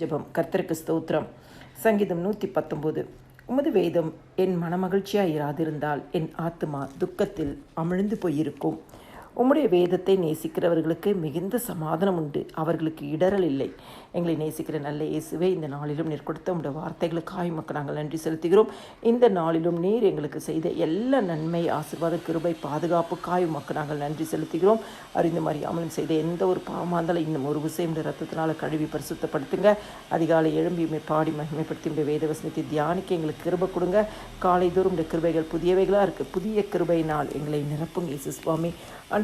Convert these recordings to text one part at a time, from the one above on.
ஜபம். கர்த்தருக்கு ஸ்தோத்திரம். சங்கீதம் நூற்றி பத்தொம்போது உமது வேதம் என் மனமகிழ்ச்சியாக இராதிருந்தால் என் ஆத்மா துக்கத்தில் அமிழ்ந்து போயிருக்கும். உம்முடைய வேதத்தை நேசிக்கிறவர்களுக்கு மிகுந்த சமாதானம் உண்டு. அவர்களுக்கு இடரல் இல்லை. எங்களை நேசிக்கிற நல்ல இயேசுவே இந்த நாளிலும் நீர் கொடுத்த உடைய வார்த்தைகளுக்காய் மக்கள் நாங்கள் நன்றி செலுத்துகிறோம். இந்த நாளிலும் நீர் எங்களுக்கு செய்த எல்லா நன்மை ஆசீர்வாத கிருபை பாதுகாப்புக்காய் மக்கள் நாங்கள் நன்றி செலுத்துகிறோம். அறிந்து மறியாமலும் செய்த எந்த ஒரு பாவமாந்தாலும் இன்னும் ஒரு விஷயம் ரத்தத்தினால் கழுவி பரிசுத்தப்படுத்துங்க. அதிகாலை எழும்பியுமே பாடி மகிமைப்படுத்தி உடைய வேத வசனத்தை தியானிக்க எங்களுக்கு கிருபை கொடுங்க. காலை தோறும் இந்த கிருபைகள் புதியவைகளாக இருக்குது புதிய கிருபையினால் எங்களை நிரப்புங்க. இயேசு சுவாமி.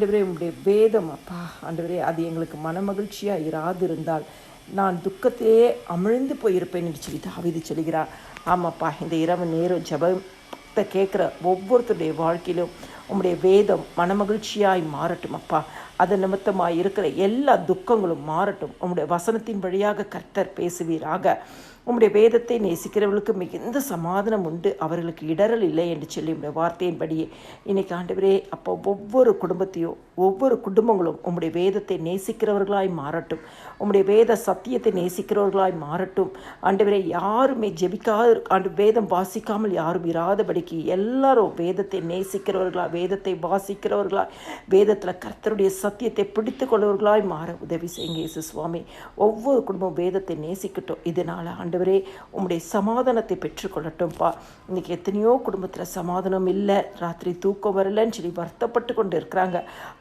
ஆண்டவரே உங்களுடைய வேதம் அப்பா. ஆண்டவரே அது எங்களுக்கு மனமகிழ்ச்சியாக இராதிருந்தால் நான் துக்கத்திலேயே அமிழ்ந்து போயிருப்பேன் என்று சொல்லி தாவிது சொல்கிறார் ஆமாப்பா இந்த இரவு நேரம் ஜபத்தை கேட்குற ஒவ்வொருத்தருடைய வாழ்க்கையிலும் உம்முடைய வேதம் மனமகிழ்ச்சியாய் மாறட்டும் அப்பா. அது நிமித்தமாக இருக்கிற எல்லா துக்கங்களும் மாறட்டும். உம்முடைய வசனத்தின் வழியாக கர்த்தர் பேசுவீராக. உம்முடைய வேதத்தை நேசிக்கிறவர்களுக்கு மிகுந்த சமாதானம் உண்டு. அவர்களுக்கு இடரல் இல்லை என்று சொல்லி உம்முடைய வார்த்தையின்படியே இன்னைக்கு ஆண்டவரே அப்போ ஒவ்வொரு குடும்பத்தையும் ஒவ்வொரு குடும்பங்களும் உம்முடைய வேதத்தை நேசிக்கிறவர்களாய் மாறட்டும். உம்முடைய வேத சத்தியத்தை நேசிக்கிறவர்களாய் மாறட்டும். ஆண்டவரே யாருமே ஜெபிக்காத ஆண்டு வேதம் வாசிக்காமல் யாரும் இராதபடிக்கு எல்லாரும் வேதத்தை நேசிக்கிறவர்களா வேதத்தை வாசிக்கிறவர்களா. வேதத்தில் கர்த்தருடைய சத் சத்தியத்தை பிடித்து கொள்வர்களாய் மாற உதவி செய்யுங்க இயேசு சுவாமி ஒவ்வொரு குடும்பம் வேதத்தை நேசிக்கட்டும். இதனால் ஆண்டவரே உங்களுடைய சமாதானத்தை பெற்றுக்கொள்ளட்டும்ப்பா இன்றைக்கி எத்தனையோ குடும்பத்தில் சமாதானம் இல்லை ராத்திரி தூக்கம் வரலன்னு சொல்லி வருத்தப்பட்டு கொண்டு இருக்கிறாங்க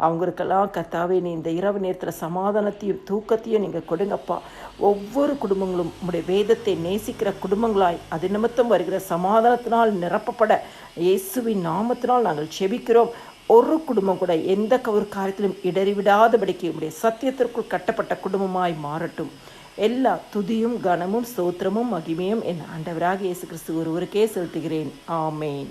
அவங்களுக்கெல்லாம் கத்தாவே நீ இந்த இரவு நேரத்தில் சமாதானத்தையும் தூக்கத்தையும் நீங்கள் கொடுங்கப்பா. ஒவ்வொரு குடும்பங்களும் உங்களுடைய வேதத்தை நேசிக்கிற குடும்பங்களாய் அது நிமித்தம் வருகிற சமாதானத்தினால் நிரப்பப்பட இயேசுவின் நாமத்தினால் நாங்கள் செபிக்கிறோம். ஒரு குடும்பம் கூட எந்த ஒரு காரியத்திலும் இடறிவிடாதபடிக்கு உடைய சத்தியத்திற்குள் கட்டப்பட்ட குடும்பமாய் மாறட்டும். எல்லா துதியும் கனமும் ஸ்தோத்திரமும் மகிமையும் என் ஆண்டவராக இயேசு கிறிஸ்து ஒருவருக்கே செலுத்துகிறேன். ஆமேன்.